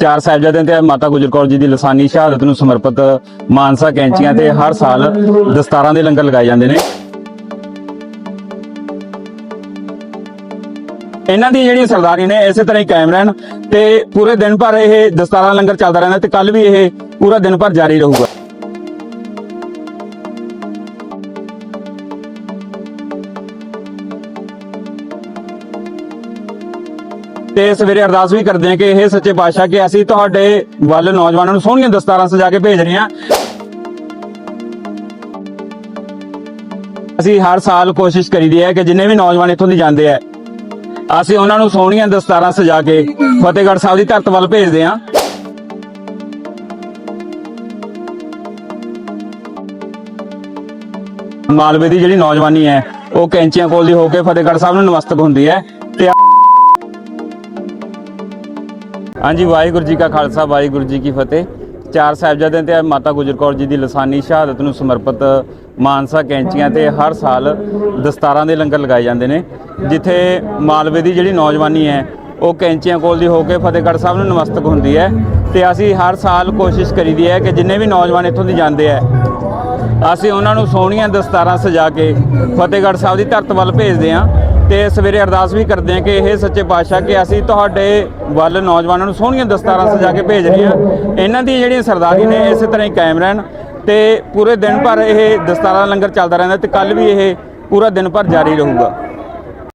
ਚਾਰ ਸਾਹਿਬਜ਼ਾਦਿਆਂ ਤੇ ਮਾਤਾ ਗੁਜਰ ਕੌਰ ਜੀ ਦੀ ਲਸਾਨੀ ਸ਼ਹਾਦਤ ਨੂੰ ਸਮਰਪਿਤ ਮਾਨਸਾ ਕੈਂਚੀਆਂ ਤੇ ਹਰ ਸਾਲ ਦਸਤਾਰਾਂ ਦੇ ਲੰਗਰ ਲਗਾਏ ਜਾਂਦੇ ਨੇ। ਇਹਨਾਂ ਦੀ ਜਿਹੜੀਆਂ ਸਰਦਾਰੀ ਨੇ, ਇਸੇ ਤਰ੍ਹਾਂ ਹੀ ਕਾਇਮ ਰਹਿਣ ਤੇ ਪੂਰੇ ਦਿਨ ਭਰ ਇਹ ਦਸਤਾਰਾਂ ਲੰਗਰ ਚੱਲਦਾ ਰਹਿੰਦਾ ਤੇ ਕੱਲ ਵੀ ਇਹ ਪੂਰਾ ਦਿਨ ਭਰ ਜਾਰੀ ਰਹੂਗਾ। ਤੇ ਸਵੇਰੇ ਅਰਦਾਸ ਵੀ ਕਰਦੇ ਹਾਂ ਕਿ ਇਹ ਸੱਚੇ ਪਾਤਸ਼ਾਹ ਕਿ ਅਸੀਂ ਤੁਹਾਡੇ ਵੱਲ ਨੌਜਵਾਨਾਂ ਨੂੰ ਸੋਹਣੀਆਂ ਦਸਤਾਰਾਂ ਸਜਾ ਕੇ ਭੇਜ ਰਹੇ ਹਾਂ। ਅਸੀਂ ਹਰ ਸਾਲ ਕੋਸ਼ਿਸ਼ ਕਰੀਦੀ ਹੈ ਕਿ ਜਿੰਨੇ ਵੀ ਨੌਜਵਾਨ ਇੱਥੋਂ ਦੀ ਜਾਂਦੇ ਆ, ਅਸੀਂ ਉਹਨਾਂ ਨੂੰ ਸੋਹਣੀਆਂ ਦਸਤਾਰਾਂ ਸਜਾ ਕੇ ਫਤਿਹਗੜ੍ਹ ਸਾਹਿਬ ਦੀ ਧਰਤ ਵੱਲ ਭੇਜਦੇ ਹਾਂ। ਮਾਲਵੇ ਦੀ ਜਿਹੜੀ ਨੌਜਵਾਨੀ ਹੈ, ਉਹ ਕੈਂਚੀਆਂ ਕੋਲ ਦੀ ਹੋ ਕੇ ਫਤਿਹਗੜ੍ਹ ਸਾਹਿਬ ਨੂੰ ਨਮਸਤਕ ਹੁੰਦੀ ਹੈ। ਤੇ ਹਾਂਜੀ, ਵਾਹਿਗੁਰੂ ਜੀ ਕਾ ਖਾਲਸਾ, ਵਾਹਿਗੁਰੂ ਜੀ ਕੀ ਫਤਿਹ। ਚਾਰ ਸਾਹਿਬਜ਼ਾਦਿਆਂ ਤੇ ਮਾਤਾ ਗੁਜਰ ਕੌਰ ਜੀ ਦੀ ਲਸਾਨੀ ਸ਼ਹਾਦਤ ਨੂੰ ਸਮਰਪਿਤ ਮਾਨਸਾ ਕੈਂਚੀਆਂ ਤੇ ਹਰ ਸਾਲ ਦਸਤਾਰਾਂ ਦੇ ਲੰਗਰ ਲਗਾਏ ਜਾਂਦੇ ਨੇ, ਜਿੱਥੇ ਮਾਲਵੇ ਦੀ ਜਿਹੜੀ ਨੌਜਵਾਨੀ ਹੈ, ਉਹ ਕੈਂਚੀਆਂ ਕੋਲ ਦੀ ਹੋ ਕੇ ਫਤਿਹਗੜ੍ਹ ਸਾਹਿਬ ਨੂੰ ਨਮਸਤਕ ਹੁੰਦੀ ਹੈ ਤੇ ਅਸੀਂ ਹਰ ਸਾਲ ਕੋਸ਼ਿਸ਼ ਕਰੀਦੀ ਹੈ ਕਿ ਜਿੰਨੇ ਵੀ ਨੌਜਵਾਨ ਇੱਥੋਂ ਦੀ ਜਾਂਦੇ ਆ ਅਸੀਂ ਉਹਨਾਂ ਨੂੰ ਸੋਹਣੀਆਂ ਦਸਤਾਰਾਂ ਸਜਾ ਕੇ ਫਤਿਹਗੜ੍ਹ ਸਾਹਿਬ ਦੀ ਧਰਤ ਵੱਲ ਭੇਜਦੇ ਹਾਂ। ਤੇ ਸਵੇਰੇ ਅਰਦਾਸ ਵੀ ਕਰਦੇ ਹਾਂ ਕਿ ਇਹ ਸੱਚੇ ਪਾਤਸ਼ਾਹ ਕਿ ਅਸੀਂ ਤੁਹਾਡੇ ਵੱਲ ਨੌਜਵਾਨਾਂ ਨੂੰ ਸੋਹਣੀਆਂ ਦਸਤਾਰਾਂ ਸਜਾ ਕੇ ਭੇਜ ਰਹੇ ਹਾਂ ਇਹਨਾਂ ਦੀ ਜਿਹੜੀਆਂ ਸਰਦਾਰੀ ਨੇ ਇਸੇ ਤਰ੍ਹਾਂ ਹੀ ਕਾਇਮ ਰਹਿਣ ਤੇ ਪੂਰੇ ਦਿਨ ਭਰ ਇਹ ਦਸਤਾਰਾਂ ਲੰਗਰ ਚੱਲਦਾ ਰਹਿੰਦਾ ਤੇ ਕੱਲ ਵੀ ਇਹ ਪੂਰਾ ਦਿਨ ਭਰ ਜਾਰੀ ਰਹੂਗਾ।